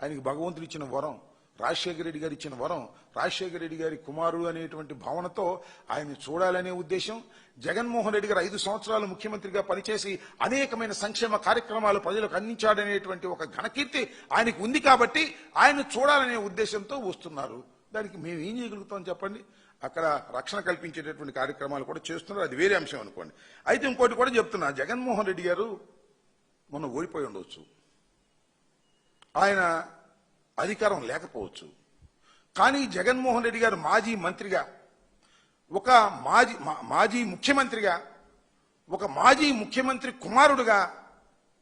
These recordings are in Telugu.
ఆయనకి భగవంతుడు ఇచ్చిన వరం రాజశేఖర రెడ్డి గారు ఇచ్చిన వరం రాజశేఖర రెడ్డి గారి కుమారుడు అనేటువంటి భావనతో ఆయన చూడాలనే ఉద్దేశం జగన్మోహన్ రెడ్డి గారు ఐదు సంవత్సరాలు ముఖ్యమంత్రిగా పనిచేసి అనేకమైన సంక్షేమ కార్యక్రమాలు ప్రజలకు అందించాడనేటువంటి ఒక ఘనకీర్తి ఆయనకు ఉంది కాబట్టి ఆయన చూడాలనే ఉద్దేశంతో వస్తున్నారు. దానికి మేము ఏం చేయగలుగుతాం చెప్పండి? అక్కడ రక్షణ కల్పించేటటువంటి కార్యక్రమాలు కూడా చేస్తున్నారు. అది వేరే అంశం అనుకోండి. అయితే ఇంకోటి కూడా చెప్తున్నా. జగన్మోహన్ రెడ్డి గారు మొన్న ఓడిపోయి ఉండవచ్చు ఆయన అధికారం లేకపోవచ్చు. కానీ జగన్మోహన్ రెడ్డి గారు మాజీ మంత్రిగా ఒక మాజీ మా- మాజీ ముఖ్యమంత్రిగా ఒక మాజీ ముఖ్యమంత్రి కుమారుడుగా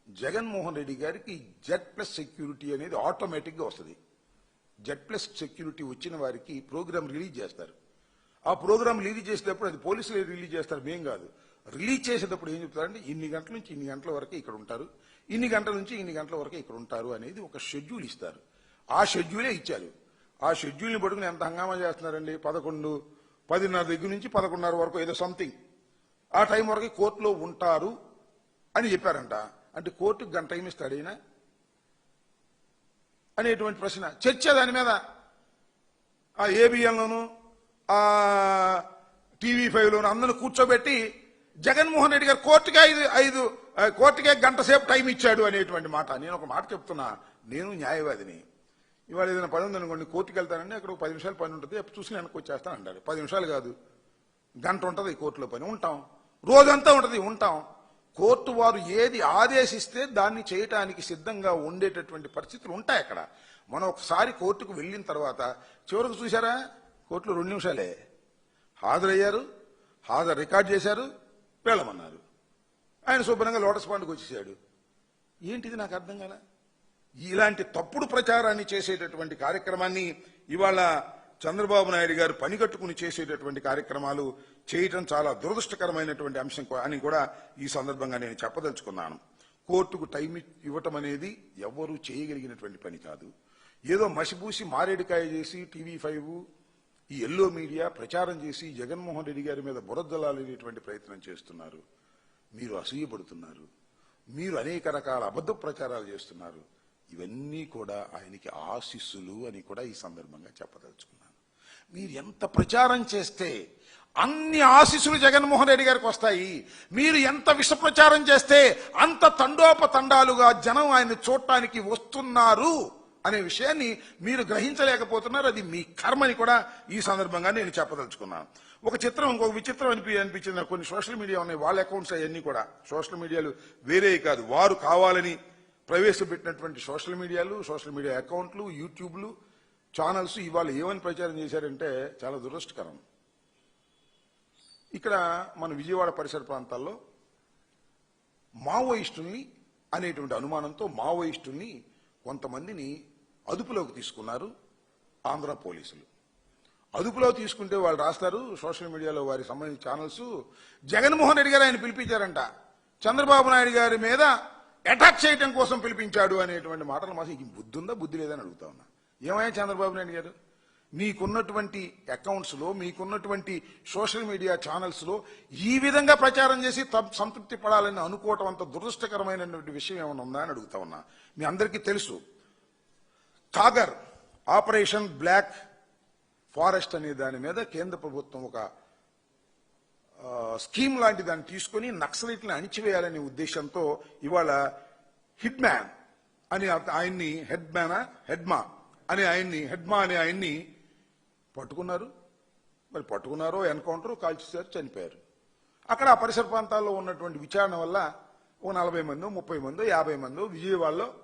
జగన్మోహన్ రెడ్డి గారికి జెడ్ ప్లస్ సెక్యూరిటీ అనేది ఆటోమేటిక్గా వస్తుంది. జెడ్ ప్లస్ సెక్యూరిటీ వచ్చిన వారికి ప్రోగ్రామ్ రిలీజ్ చేస్తారు. ఆ ప్రోగ్రామ్ రిలీజ్ చేసేటప్పుడు అది పోలీసులు రిలీజ్ చేస్తారు మేం కాదు. రిలీజ్ చేసేటప్పుడు ఏం చెప్తారంటే ఇన్ని గంటల నుంచి ఇన్ని గంటల వరకు ఇక్కడ ఉంటారు. ఇన్ని గంటల నుంచి ఇన్ని గంటల వరకు ఇక్కడ ఉంటారు అనేది ఒక షెడ్యూల్ ఇస్తారు. ఆ షెడ్యూలే ఇచ్చారు. ఆ షెడ్యూల్ని పట్టుకుని ఎంత హంగామా చేస్తున్నారండి? పదకొండు పదిన్నర దగ్గర నుంచి పదకొండున్నర వరకు ఏదో సంథింగ్ ఆ టైం వరకు కోర్టులో ఉంటారు అని చెప్పారంట. అంటే కోర్టుకు గంట టైం ఇస్తాడు ఈయన? అనేటువంటి ప్రశ్న. చర్చ దాని మీద. ఆ ఏబిఎన్లోను ఆ టీవీ ఫైవ్లోను అందరూ కూర్చోబెట్టి జగన్మోహన్ రెడ్డి గారు కోర్టుకే ఐదు ఐదు కోర్టుకి కోర్టుకే గంట సేపు టైం ఇచ్చాడు అనేటువంటి మాట. నేను ఒక మాట చెప్తున్నా. నేను న్యాయవాదిని. ఇవాళ ఏదైనా పని ఉందనుకోండి కోర్టుకి వెళ్తానండి అక్కడ ఒక పది నిమిషాలు పని ఉంటుంది. ఎప్పుడు చూసి వెనక్కి వచ్చేస్తాను అంటారు. పది నిమిషాలు కాదు. గంట ఉంటుంది కోర్టులో పని. ఉంటాం. రోజంతా ఉంటుంది. ఉంటాం. కోర్టు వారు ఏది ఆదేశిస్తే దాన్ని చేయటానికి సిద్ధంగా ఉండేటటువంటి పరిస్థితులు ఉంటాయి అక్కడ. మనం ఒకసారి కోర్టుకు వెళ్ళిన తర్వాత చివరికి చూసారా కోర్టులో రెండు నిమిషాలే. హాజరయ్యారు. హాజరు రికార్డ్ చేశారు. వెళ్ళమన్నారు. ఆయన శుభ్రంగా లోటస్ పాండ్కి వచ్చేసాడు. ఏంటిది నాకు అర్థం కదా ఇలాంటి తప్పుడు ప్రచారాన్ని చేసేటటువంటి కార్యక్రమాన్ని ఇవాళ చంద్రబాబు నాయుడు గారు పనిగట్టుకుని చేసేటటువంటి కార్యక్రమాలు చేయటం చాలా దురదృష్టకరమైనటువంటి అంశం అని కూడా ఈ సందర్భంగా నేను చెప్పదలుచుకున్నాను. కోర్టుకు టైం ఇవ్వటం అనేది ఎవ్వరూ చేయగలిగినటువంటి పని కాదు. ఏదో మసిబూసి మారేడుకాయ చేసి టీవీ ఫైవ్ ఈ ఎల్లో మీడియా ప్రచారం చేసి జగన్మోహన్ రెడ్డి గారి మీద బురద్దలాలనేటువంటి ప్రయత్నం చేస్తున్నారు. మీరు అసూయపడుతున్నారు. మీరు అనేక రకాల అబద్ధ ప్రచారాలు చేస్తున్నారు. ఇవన్నీ కూడా ఆయనకి ఆశీస్సులు అని కూడా ఈ సందర్భంగా చెప్పదలుచుకున్నాను. మీరు ఎంత ప్రచారం చేస్తే అన్ని ఆశీస్సులు జగన్మోహన్ రెడ్డి గారికి వస్తాయి. మీరు ఎంత విష ప్రచారం చేస్తే అంత తండోపతండాలుగా జనం ఆయన చూడటానికి వస్తున్నారు. అనే విషయాన్ని మీరు గ్రహించలేకపోతున్నారు. అది మీ కర్మని కూడా ఈ సందర్భంగా నేను చెప్పదలుచుకున్నాను. ఒక చిత్రం ఇంకొక విచిత్రం అనిపి అనిపించింది. కొన్ని సోషల్ మీడియా ఉన్నాయి. వాళ్ళ అకౌంట్స్ అవన్నీ కూడా. సోషల్ మీడియాలు వేరే కాదు. వారు కావాలని ప్రవేశపెట్టినటువంటి సోషల్ మీడియాలు సోషల్ మీడియా అకౌంట్లు యూట్యూబ్లు ఛానల్స్ ఇవాళ ఏమని ప్రచారం చేశారంటే చాలా దురదృష్టకరం. ఇక్కడ మన విజయవాడ పరిసర ప్రాంతాల్లో మావోయిస్టుల్ని అనేటువంటి అనుమానంతో మావోయిస్టుల్ని కొంతమందిని అదుపులోకి తీసుకున్నారు ఆంధ్ర పోలీసులు. అదుపులో తీసుకుంటే వాళ్ళు రాస్తారు సోషల్ మీడియాలో వారి సంబంధించిన ఛానల్స్. జగన్మోహన్ రెడ్డి గారు ఆయన పిలిపించారంట. చంద్రబాబు నాయుడు గారి మీద అటాక్ చేయటం కోసం పిలిపించాడు అనేటువంటి మాటలు మాసం ఈ బుద్ధి ఉందా బుద్ధి లేదని అడుగుతా ఉన్నా. ఏమయ్యా చంద్రబాబు నాయుడు గారు? మీకున్నటువంటి అకౌంట్స్లో మీకున్నటువంటి సోషల్ మీడియా ఛానల్స్లో ఈ విధంగా ప్రచారం చేసి సంతృప్తి పడాలని అనుకోవటం అంత దురదృష్టకరమైనటువంటి విషయం ఏమైనా ఉందా అని అడుగుతా ఉన్నా. మీ అందరికీ తెలుసు కాగర్ ఆపరేషన్ బ్లాక్ ఫారెస్ట్ అనే దాని మీద కేంద్ర ప్రభుత్వం ఒక స్కీమ్ లాంటి దాన్ని తీసుకొని నక్సలైట్ని అణిచివేయాలనే ఉద్దేశంతో ఇవాళ హిట్ మ్యాన్ అని ఆయన్ని హెడ్ మ్యానా హెడ్మా అని ఆయన్ని హెడ్మా అనే ఆయన్ని పట్టుకున్నారు. మరి పట్టుకున్నారో ఎన్కౌంటర్ కాల్చేశారు చనిపోయారు. అక్కడ ఆ పరిసర ప్రాంతాల్లో ఉన్నటువంటి విచారణ వల్ల ఓ నలభై మందో ముప్పై మందో యాభై మందో విజయవాడలో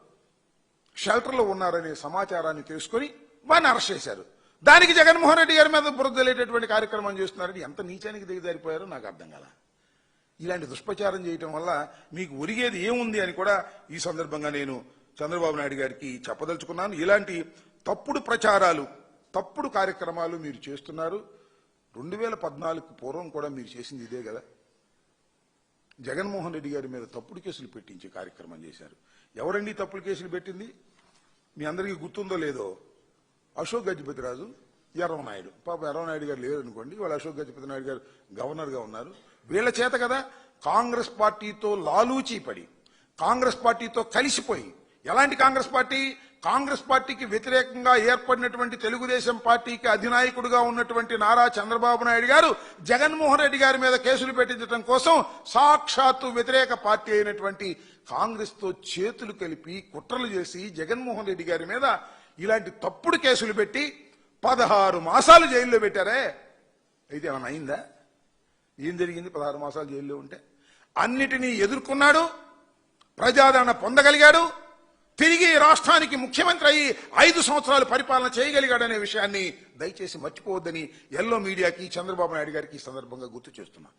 షెల్టర్లో ఉన్నారనే సమాచారాన్ని తెలుసుకొని వారిని అరెస్ట్ చేశారు. దానికి జగన్మోహన్ రెడ్డి గారి మీద బురదలేటటువంటి కార్యక్రమం చేస్తున్నారని ఎంత నీచానికి దిగజారిపోయారో నాకు అర్థం కాల. ఇలాంటి దుష్ప్రచారం చేయటం వల్ల మీకు ఒరిగేది ఏముంది అని కూడా ఈ సందర్భంగా నేను చంద్రబాబు నాయుడు గారికి చెప్పదలుచుకున్నాను. ఇలాంటి తప్పుడు ప్రచారాలు తప్పుడు కార్యక్రమాలు మీరు చేస్తున్నారు. రెండు వేల పద్నాలుగు పూర్వం కూడా మీరు చేసింది ఇదే కదా. జగన్మోహన్ రెడ్డి గారి మీద తప్పుడు కేసులు పెట్టించే కార్యక్రమం చేశారు. ఎవరండి తప్పుడు కేసులు పెట్టింది? మీ అందరికీ గుర్తుందో లేదో? అశోక్ గజపతి రాజు ఎర్రవనాయుడు పాప ఎర్రవనాయుడు గారు లేరు అనుకోండి వాళ్ళు అశోక్ గజపతి నాయుడు గారు గవర్నర్గా ఉన్నారు. వీళ్ళ చేత కదా కాంగ్రెస్ పార్టీతో లాలూచీ పడి కాంగ్రెస్ పార్టీతో కలిసిపోయి ఎలాంటి కాంగ్రెస్ పార్టీ? కాంగ్రెస్ పార్టీకి వ్యతిరేకంగా ఏర్పడినటువంటి తెలుగుదేశం పార్టీకి అధినాయకుడిగా ఉన్నటువంటి నారా చంద్రబాబు నాయుడు గారు జగన్మోహన్ రెడ్డి గారి మీద కేసులు పెట్టించడం కోసం సాక్షాత్తు వ్యతిరేక పార్టీ అయినటువంటి కాంగ్రెస్తో చేతులు కలిపి కుట్రలు చేసి జగన్మోహన్ రెడ్డి గారి మీద ఇలాంటి తప్పుడు కేసులు పెట్టి పదహారు మాసాలు జైల్లో పెట్టారే. అయితే ఏమైనా అయిందా? ఏం జరిగింది? పదహారు మాసాలు జైల్లో ఉంటే? అన్నిటినీ ఎదుర్కొన్నాడు. ప్రజాదరణ పొందగలిగాడు. తిరిగి రాష్ట్రానికి ముఖ్యమంత్రి అయ్యి ఐదు సంవత్సరాలు పరిపాలన చేయగలిగాడనే విషయాన్ని దయచేసి మర్చిపోవద్దని ఎల్లో మీడియాకి చంద్రబాబు నాయుడు గారికి ఈ సందర్భంగా గుర్తు చేస్తున్నా.